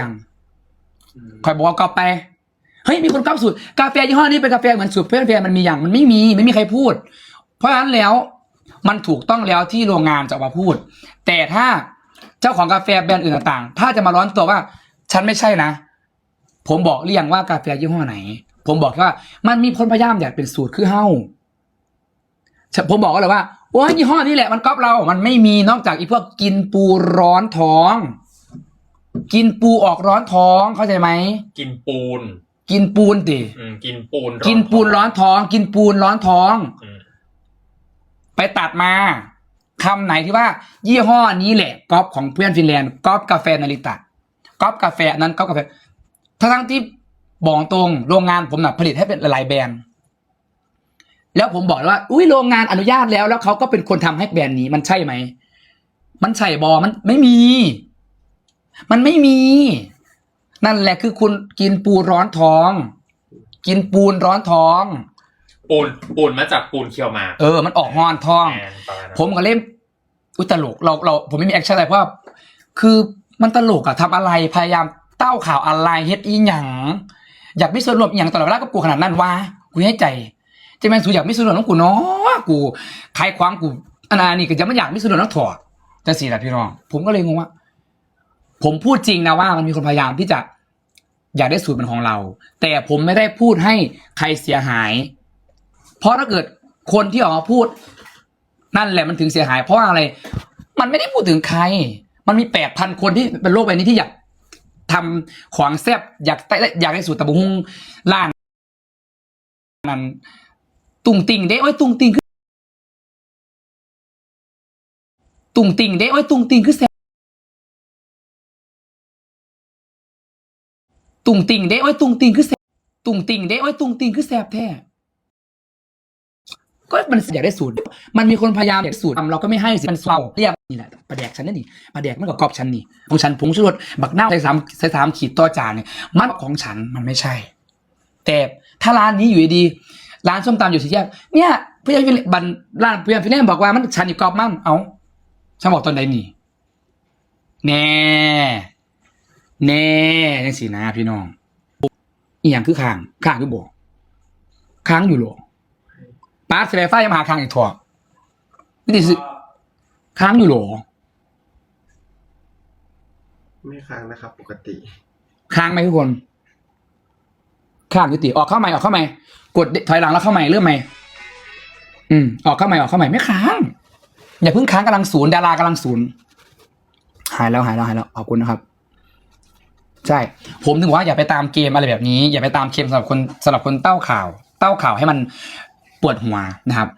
ยังคอยบอกว่าก๊อปไป เฮ้ยมีคนก๊อปสูตรกาแฟยี่ห้อนี้เป็นกาแฟเหมือนสูตรเพื่อนแฟนมันมีอย่างมันไม่มีไม่มีใครพูด เพราะฉะนั้นแล้วมันถูกต้องแล้วที่โรงงานจะออกมาพูด แต่ถ้าเจ้าของกาแฟแบรนด์อื่นต่างๆ ถ้าจะมาร้อนตัวว่า ฉันไม่ใช่นะ ผมบอกเรียงว่ากาแฟยี่ห้อไหน ผมบอกแค่ว่ามันมีคนพยายามอยากเป็นสูตรคือเฮ้าผมบอกก็เลยว่าโอ้ยยี่ห้อนี้แหละมันก๊อปเรา มันไม่มีนอกจากอีพวกกินปูร้อนท้อง กินปูออกร้อนท้องเข้าใจไหม กินปูน กินปูนติอืมกินปูนกินปูนร้อนท้อง กินปูนร้อนท้อง อืมไปตัดมาคำไหนที่ว่า ยี่ห้อนี้แหละก๊อปของเพื่อนฟินแลนด์ก๊อปกาแฟนาริตะก๊อปกาแฟนั้นก๊อปกาแฟทั้งๆที่บอกตรงโรงงานผมน่ะผลิตให้เป็นหลายๆแบรนด์ แล้วผมบอกเลยว่า อุ้ยโรงงานอนุญาตแล้ว แล้วเขาก็เป็นคนทำให้แบรนด์นี้มันใช่ไหม มันใช่บอมันไม่มี มันไม่มี นั่นแหละคือคุณกินปูร้อนท้อง กินปูนร้อนท้อง ปูนปูนมาจากปูนเคียวหมากเออ มันออกฮอนท้อง แอนประาณนั้นผมก็เล่นอุยตลกเราเราผมไม่มีแอคชั่นอะไรเพราะว่าคือมันตลกอะทำอะไรพยายามเต้าข่าวอะไรเฮ็ดอีหยังอยากมีส่วนร่วมอีหยังตลอดเวลากับกูขนาดนั้นวะกูให้ใจจะแม่นสูอยากมีส่วนร่วมของกูเนาะกูใครควางกูอันนั้นนี่ก็จะไม่อยากมีส่วนร่วมนักถอดจังสี่แหละพี่น้องผมก็เลยงงว่า ผมพูดจริงนะว่ามันมีคนพยายามที่จะอยากได้สูตรเป็นของเรา แต่ผมไม่ได้พูดให้ใครเสียหาย เพราะถ้าเกิดคนที่ออกมาพูด นั่นแหละมันถึงเสียหาย เพราะว่าอะไร มันไม่ได้พูดถึงใคร มันมีแปดพันคนที่เป็นโลกใบนี้ที่อยากทำของแซบอยากได้อยากได้สูตรตะบุงล้านนั้นตุงติงเด้โอ้ยตุงติงคือตุงติงเด้โอ้ยตุงติงคือแซ ตุงติงเด้โอ้ยตุงติงคือแซบตุงติงเด้โอ้ยตุงติงคือแซบแท้ก็มันอยากได้สูตร มันมีคนพยายามอยากได้สูตรทำเราก็ไม่ให้สิมันเศร้าเรียกนี่แหละประแดกฉันนั่นนี่ประแดกมันก็กรอบฉันนี่ของฉันผงชูรสบักหน้าใส่สามใส่สามขีดต่อจานเนี่ยมันของฉันมันไม่ใช่ แต่ถ้าร้านนี้อยู่ดีร้านส้มตำอยู่สี่แยกเนี่ยพี่ยังบันร้านพี่ยังพี่แน่บอกว่ามันฉันอยู่กรอบมั่นเอาฉันบอกตอนใดนี่แน่ แน่ยังสินะพี่น้องอีหยังคือค้างค้างคือบอกค้างอยู่หรอปาร์ตเสไฟฟ้ายังมาหาค้างอีกถั่วนี่ดิสิค้างอยู่เหรอไม่ค้างนะครับ ปกติ ค้างไหมทุกคนค้างยุติออกเข้าใหม่ออกเข้าใหม่กดถอยหลังแล้วเข้าใหม่เริ่มใหม่อืมออกเข้าใหม่ออกเข้าใหม่ไม่ค้างอย่าเพิ่งค้างกำลังศูนย์ดารากำลังศูนย์หายแล้วหายแล้วหายแล้วขอบคุณนะครับ ใช่ ผมถึงว่าอย่าไปตามเกมอะไรแบบนี้ อย่าไปตามเกมสำหรับคนสำหรับคนเต้าข่าว เต้าข่าวให้มันปวดหัวนะครับ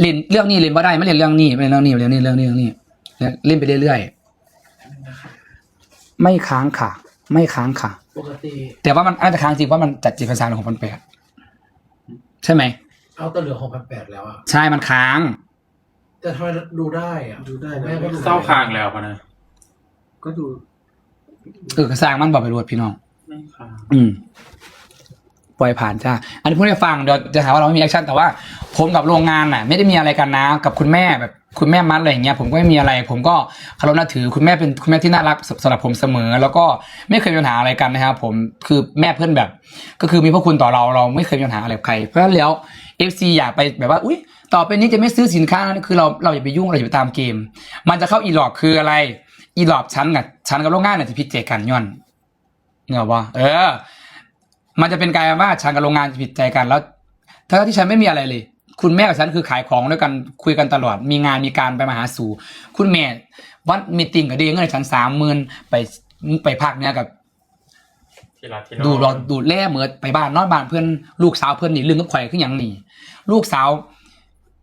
เล่นเรื่องนี้เล่นไม่ได้ไม่เล่นเรื่องนี้ไม่เล่นเรื่องนี้ไม่เล่นเรื่องนี้เรื่องนี้เรื่องนี้เล่นไปเรื่อยๆไม่ค้างค่ะ ไม่ค้างค่ะ ปกติแต่ว่ามันอาจจะค้างจริงเพราะมันจัดจิตประสานของพันแปดใช่ไหมเอาแตัวเหลือหกพันแปดแล้วอะใช่มันค้าง แต่ทำไมดูได้อะดูได้นะแม่ก็ดูเศร้าคางแล้วปะนะก็ดู เออกระสร้างมันบอกไปรวดพี่น้อง ไม่คางอืม ปล่อยผ่านจ้า อันนี้พูดให้ฟังเดี๋ยวจะหาว่าเราไม่มีแอคชั่นแต่ว่าผมกับโรงงานน่ะ ไม่ได้มีอะไรกันนะ กับคุณแม่แบบคุณแม่มัดอะไรอย่างเงี้ยผมก็ไม่มีอะไร ผมก็เคารพนับถือคุณแม่เป็นคุณแม่ที่น่ารักสำหรับผมเสมอ แล้วก็ไม่เคยมีปัญหาอะไรกันนะครับผมคือแม่เพื่อนแบบ ก็คือมีพระคุณต่อเราเราไม่เคยมีปัญหาอะไรกับใคร เพราะฉะนั้นแล้วเอฟซีอยากไปแบบว่าอุ้ยต่อไปนี้จะไม่ซื้อสินค้านะคือเราเราอย่าไปยุ่งเราอย่าไปตามเกม มันจะเข้าอีหลอกคืออะไร อีหลอกชั้นกับชั้นกับโรงงานเนี่ยจะพิจเจกันย้อนเงาปะเออ มันจะเป็นกลายเป็นว่าฉันกับโรงงานจะผิดใจกันแล้วทั้งที่ฉันไม่มีอะไรเลย คุณแม่กับฉันคือขายของด้วยกันคุยกันตลอด มีงานมีการไปมาหาสู่ คุณแม่วันมีติงกับเดงเงินให้ฉันสามหมื่นไปไปพักเนี่ยกับที่รักที่นอนดูเราดูแล่เหมือนไปบ้านนอนบ้านเพื่อนลูกสาวเพื่อนนี่เรื่องก็ข่อยขึ้นอหย่างนี้ลูกสาว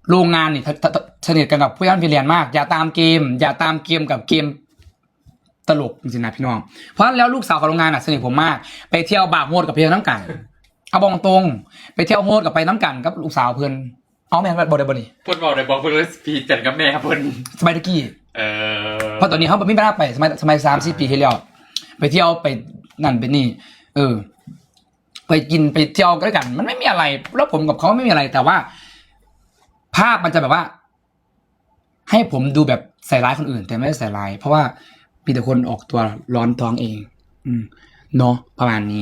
โรงงานนี่ทททสนิทกันกับผู้ย่านฟิเลียนมาก อย่าตามเกม อย่าตามเกมกับเกม ตลกจริงๆนะพี่น้อง เพราะฉะนั้นแล้วลูกสาวของโรงงานน่ะสนิทผมมาก ไปเที่ยวบาร์โฮดกับเพื่อนน้ำกัน เอาบองตรง ไปเที่ยวโฮดกับไปน้ำกันกับลูกสาวเพื่อนเอาแม่นบอได้บอนี่พูดบอกเลยบอกเพื่อนพีจันกับแม่ครับเพื่อนสมัยตะกี้เออเพราะตอนนี้เขาไม่ได้ไปสมัยสมัยสามสี่ปีที่แล้วไปเที่ยวไปนั่นไปนี่ เออ ไปกินไปเที่ยวกันด้วยกัน มันไม่มีอะไร แล้วผมกับเขาไม่มีอะไรแต่ว่า ภาพมันจะแบบว่า ให้ผมดูแบบใส่ร้ายคนอื่น แต่ไม่ได้ใส่ร้าย เพราะว่า มีแต่คนออกตัวร้อนท้องเอง อืม เนาะประมาณนี้